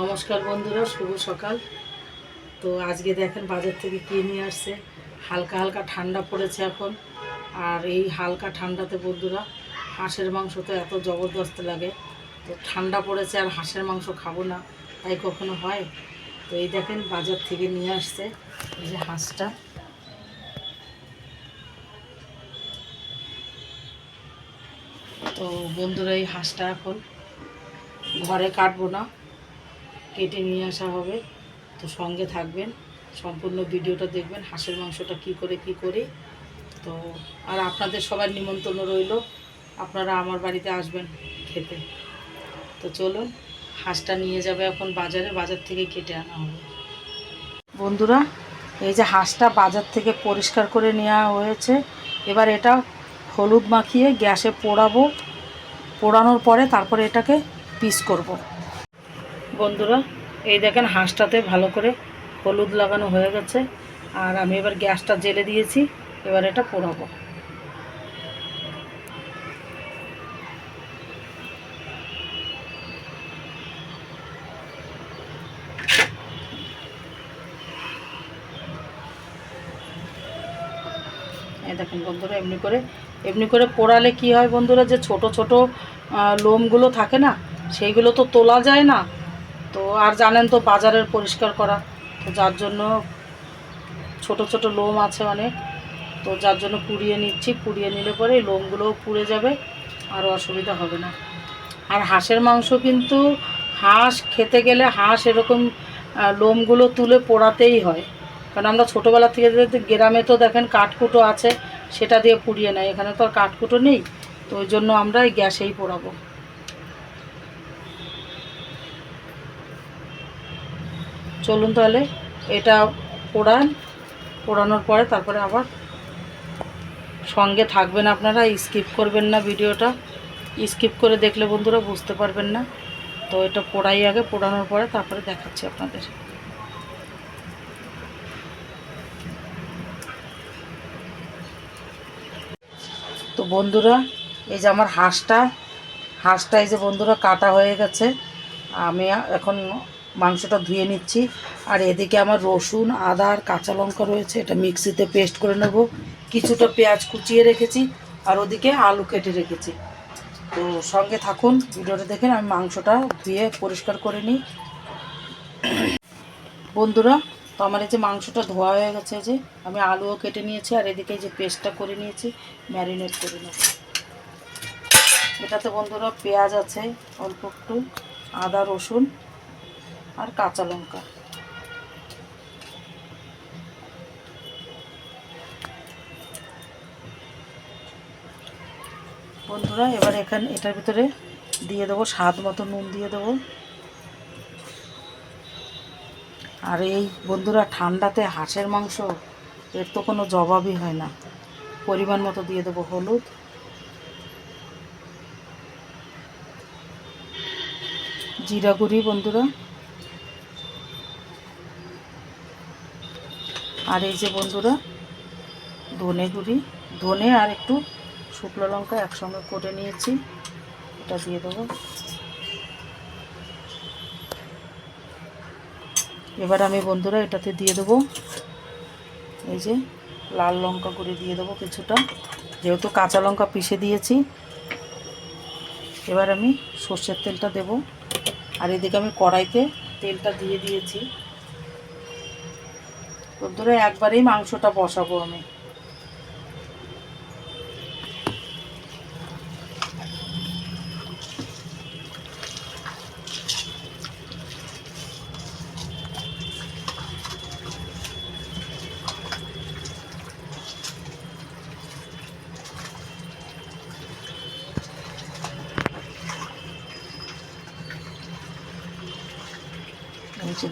নমস্কার বন্ধুরা, শুভ সকাল। তো আজকে দেখেন বাজার থেকে কী নিয়ে আসছে? হালকা হালকা ঠান্ডা পড়েছে এখন। আর এই হালকা ঠান্ডাতে বন্ধুরা, হাঁসের মাংস তো এত জবরদস্ত লাগে। তো ঠান্ডা পড়েছে আর হাঁসের মাংস খাব না, তাই কখনো হয়? তো এই দেখেন বাজার থেকে নিয়ে আসছে এই যে হাঁসটা। তো বন্ধুরা, এই হাঁসটা এখন ঘরে কাটবো না। কেটে নিয়ে আসা হবে। তো সঙ্গে থাকবেন, সম্পূর্ণ ভিডিওটা দেখবেন, হাঁসের মাংসটা কি করে, কি করি। তো আর আপনাদের সবার নিমন্ত্রণ রইল, আপনারা আমার বাড়িতে আসবেন খেতে। তো চলুন, হাঁসটা নিয়ে যাবে এখন বাজারে, বাজার থেকে কেটে আনা হবে। বন্ধুরা, এই যে হাঁসটা বাজার থেকে পরিষ্কার করে নেওয়া হয়েছে, এবার এটা হলুদ মাখিয়ে গ্যাসে পোড়াবো। পোড়ানোর পরে তারপরে এটাকে পিস করব। বন্ধুরা, এই দেখেন হাঁসটাতে ভালো করে হলুদ লাগানো হয়ে গেছে। আর আমি এবার গ্যাসটা জেলে দিয়েছি, এবার এটা পোড়াবো। দেখেন বন্ধুরা, এমনি করে এমনি করে পোড়ালে কি হয় বন্ধুরা, যে ছোট ছোট লোমগুলো থাকে না, সেইগুলো তো তোলা যায় না। তো আর জানেন তো বাজারের পরিষ্কার করা, তো যার জন্য ছোট ছোট লোম আছে অনেক, তো যার জন্য পুড়িয়ে নিচ্ছি, পুড়িয়ে নিলে পরে লোমগুলোও পুড়ে যাবে, আর অসুবিধা হবে না। আর হাঁসের মাংস কিন্তু হাঁস খেতে গেলে হাঁস এরকম লোমগুলো তুলে পোড়াতেই হয়। কারণ আমরা ছোটোবেলা থেকে গ্রামে তো দেখেন কাঠকুটো আছে, সেটা দিয়ে পুড়িয়ে নেয়, এখানে তো আর কাঠকুটো নেই, তো ওই জন্য আমরা এই গ্যাসেই পোড়াবো। চলুন তাহলে, এটা পোড়ান। পোড়ানোর পরে তারপরে আবার সঙ্গে থাকবেন আপনারা, স্কিপ করবেন না ভিডিওটা। স্কিপ করে দেখলে বন্ধুরা বুঝতে পারবেন না। তো এটা পোড়াই আগে, পোড়ানোর পরে তারপরে দেখাচ্ছি আপনাদের। তো বন্ধুরা, এই যে আমার হাঁসটা হাঁসটা এই যে বন্ধুরা কাটা হয়ে গেছে। আমি এখন মাংসটা ধুয়ে নিচ্ছি। আর এদিকে আমার রসুন, আদা আর কাঁচা লঙ্কা রয়েছে, এটা মিক্সিতে পেস্ট করে নেব। কিছুটা পেঁয়াজ কুচিয়ে রেখেছি, আর ওদিকে আলু কেটে রেখেছি। তো সঙ্গে থাকুন, ভিডিওটা দেখেন, আমি মাংসটা ধুয়ে পরিষ্কার করে নিই। বন্ধুরা, তো আমার এই যে মাংসটা ধোয়া হয়ে গেছে যে আমি আলুও কেটে নিয়েছি, আর এদিকে যে পেস্টটা করে নিয়েছি, ম্যারিনেট করে নেব। এটাতে বন্ধুরা পেঁয়াজ আছে, অল্প একটু, আদা, রসুন আর কাঁচা লঙ্কা। বন্ধুরা, এবার এখানে, এটার ভিতরে দিয়ে দেবো, স্বাদ মতো নুন দিয়ে দেবো। আর এই বন্ধুরা, ঠান্ডাতে হাঁসের মাংস, এর তো কোনো জবাবই হয় না। পরিমাণ মতো দিয়ে দেবো হলুদ। জিরা গুঁড়ি, বন্ধুরা। আর এই যে বন্ধুরা, ধনে গুঁড়ি, ধনে আর একটু শুকনো লঙ্কা একসঙ্গে করে নিয়েছি। এটা দিয়ে দেবো। এবার আমি বন্ধুরা এটাতে দিয়ে দেবো। এই যে লাল লঙ্কা করে দিয়ে দেবো কিছুটা। যেহেতু কাঁচা লঙ্কা পিষে দিয়েছি, এবার আমি সর্ষের তেলটা দেব। আর এদিকে আমি কড়াইতে তেলটা দিয়ে দিয়েছি। বন্ধুরা একবারেই মাংসটা বসাবো আমি।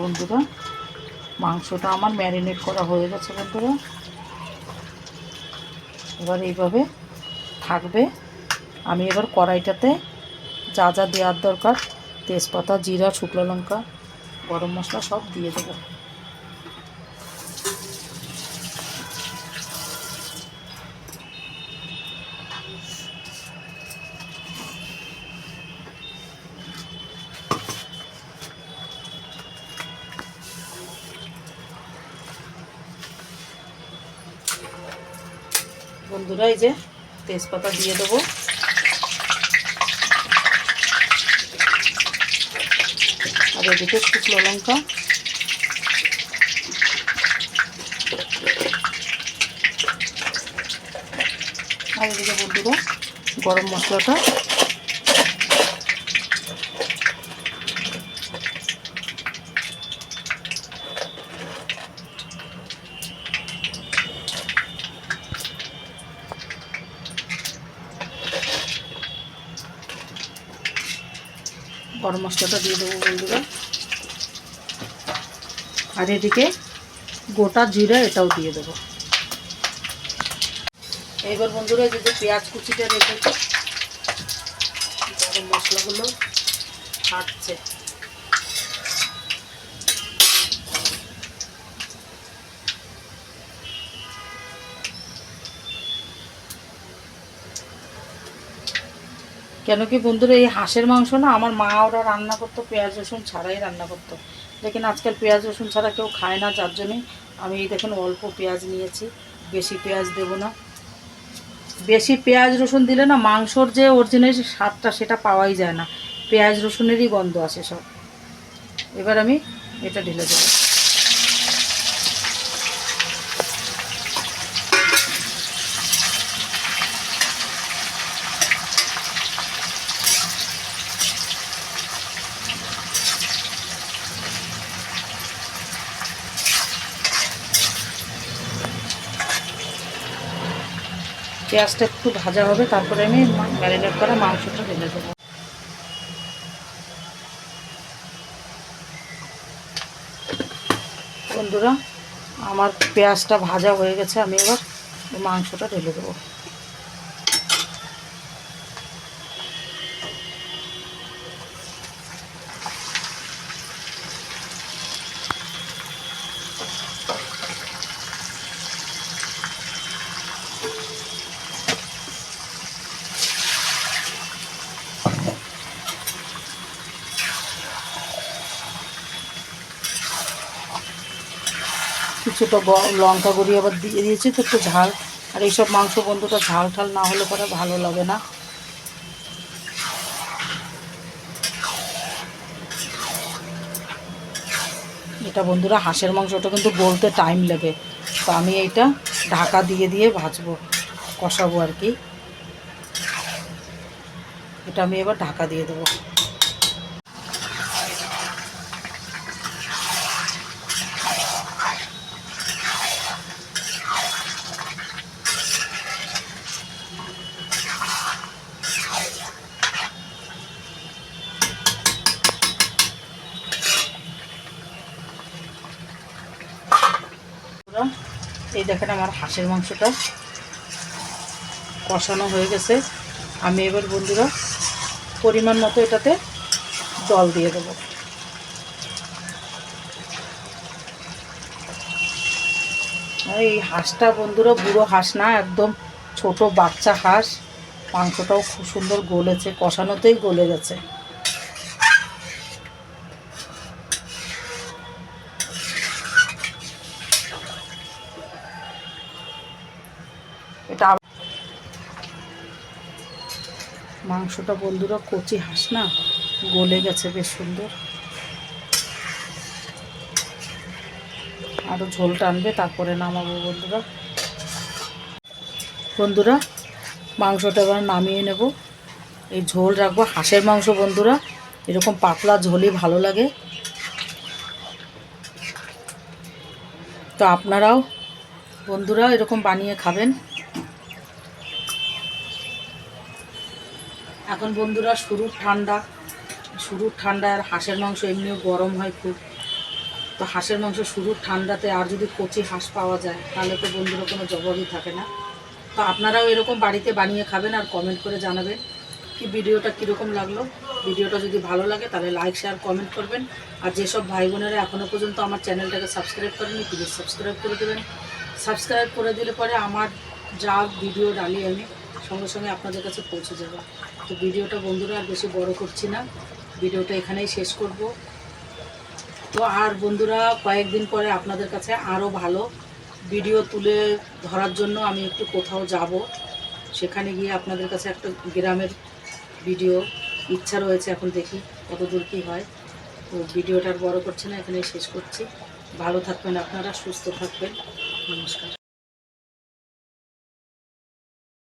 বন্ধুরা মাংসটা আমার ম্যারিনেট করা হয়ে গেছে বন্ধুরা। এবার এইভাবে থাকবে। আমি এবার কড়াইটাতে যা যা দেওয়ার দরকার, তেজপাতা, জিরা, শুকনো লঙ্কা, গরম মশলা সব দিয়ে দেবো। বন্ধুরা, এই যে তেজপাতা দিয়ে দেবো। আর এদিকে শুকনো লঙ্কা। আর এদিকে বন্ধুরা, গরম মশলাটা। গরম মশলাটা দিয়ে দেবো বন্ধুরা। আর এদিকে গোটা জিরা এটাও দিয়ে দেবো। এইবার বন্ধুরা এই যে পেঁয়াজ কুচিটা রেখেছে গরম মশলাগুলো ছাড়ছে কেন কি বন্ধুরা, এই হাঁসের মাংস না আমার মা ওরা রান্না করতো, পেঁয়াজ, রসুন ছাড়াই রান্না করতো। লেকিন আজকাল পেঁয়াজ, রসুন ছাড়া কেউ খায় না, যার জন্যে আমি দেখুন অল্প পেঁয়াজ নিয়েছি, বেশি পেঁয়াজ দেবো না। বেশি পেঁয়াজ, রসুন দিলে না মাংসর যে অরিজিনাল স্বাদটা সেটা পাওয়াই যায় না। পেঁয়াজ, রসুনেরই গন্ধ আসে সব। এবার আমি এটা ঢেলে দেবো। পেঁয়াজটা একটু ভাজা হবে, তারপরে আমি ম্যারিনেট করা মাংসটা ঢেলে দেবো বন্ধুরা, আমার পেঁয়াজটা ভাজা হয়ে গেছে, আমি এবার মাংসটা ঢেলে দেবো। কিছুটা লঙ্কা গুঁড়ি আবার দিয়ে দিয়েছি, তো একটু ঝাল। আর এইসব মাংস বন্ধুটা ঝাল ঠাল না হলে পরে ভালো লাগে না। এটা বন্ধুরা হাঁসের মাংসটা কিন্তু বলতে টাইম লাগে। তো আমি এইটা ঢাকা দিয়ে দিয়ে ভাজবো, কষাবো আর কি। এটা আমি এবার ঢাকা দিয়ে দেবো বন্ধুরা, এই দেখেন আমার হাঁসের মাংসটা কষানো হয়ে গেছে। আমি এবার বন্ধুরা পরিমাণ মতো এটাতে জল দিয়ে দেবো। এই হাঁসটা বন্ধুরা বুড়ো হাঁস না, একদম ছোট বাচ্চা হাঁস। মাংসটাও খুব সুন্দর গলেছে, কষানোতেই গলে গেছে। এটা মাংসটা বন্ধুরা কচি হাঁস না? গলে গেছে, বেশ সুন্দর। আরও ঝোল টানবে, তারপরে নামাবো বন্ধুরা। বন্ধুরা, মাংসটা এবার নামিয়ে নেব। এই ঝোল রাখব, হাঁসের মাংস বন্ধুরা। এরকম পাতলা ঝোলই ভালো লাগে। তো আপনারাও, বন্ধুরা, এরকম বানিয়ে খাবেন। এখন বন্ধুরা শুরুর ঠান্ডা। শুরুর ঠান্ডা আর হাঁসের মাংস এমনিও গরম হয় খুব। তো হাঁসের মাংস শুরুর ঠান্ডাতে আর যদি কচি হাঁস পাওয়া যায়, তাহলে তো বন্ধুরা কোনো জবাবই থাকে না। তো আপনারাও এরকম বাড়িতে বানিয়ে খাবেন আর কমেন্ট করে জানাবেন কি ভিডিওটা কীরকম লাগল। ভিডিওটা যদি ভালো লাগে তাহলে লাইক শেয়ার কমেন্ট করবেন। আর যেসব ভাই বোনেরা এখনও পর্যন্ত আমার চ্যানেলটাকে সাবস্ক্রাইব করেনি প্লিজ সাবস্ক্রাইব করে দেবেন। সাবস্ক্রাইব করে দিলে পরে আমার যা ভিডিও ডালি আমি সঙ্গে সঙ্গে আপনাদের কাছে পৌঁছে যাবে। তো ভিডিওটা বন্ধুরা আর বেশি বড় করছি না। ভিডিওটা এখানেই শেষ করব। তো আর বন্ধুরা, কয়েকদিন পরে আপনাদের কাছে আরও ভালো ভিডিও তুলে ধরার জন্য আমি একটু কোথাও যাব। সেখানে গিয়ে আপনাদের কাছে একটা গ্রামের ভিডিও, ইচ্ছা রয়েছে এখন দেখি কত দূর কী হয়। তো ভিডিওটা আর বড় করছে না, এখানেই শেষ করছি। ভালো থাকবেন আপনারা, সুস্থ থাকবেন। নমস্কার।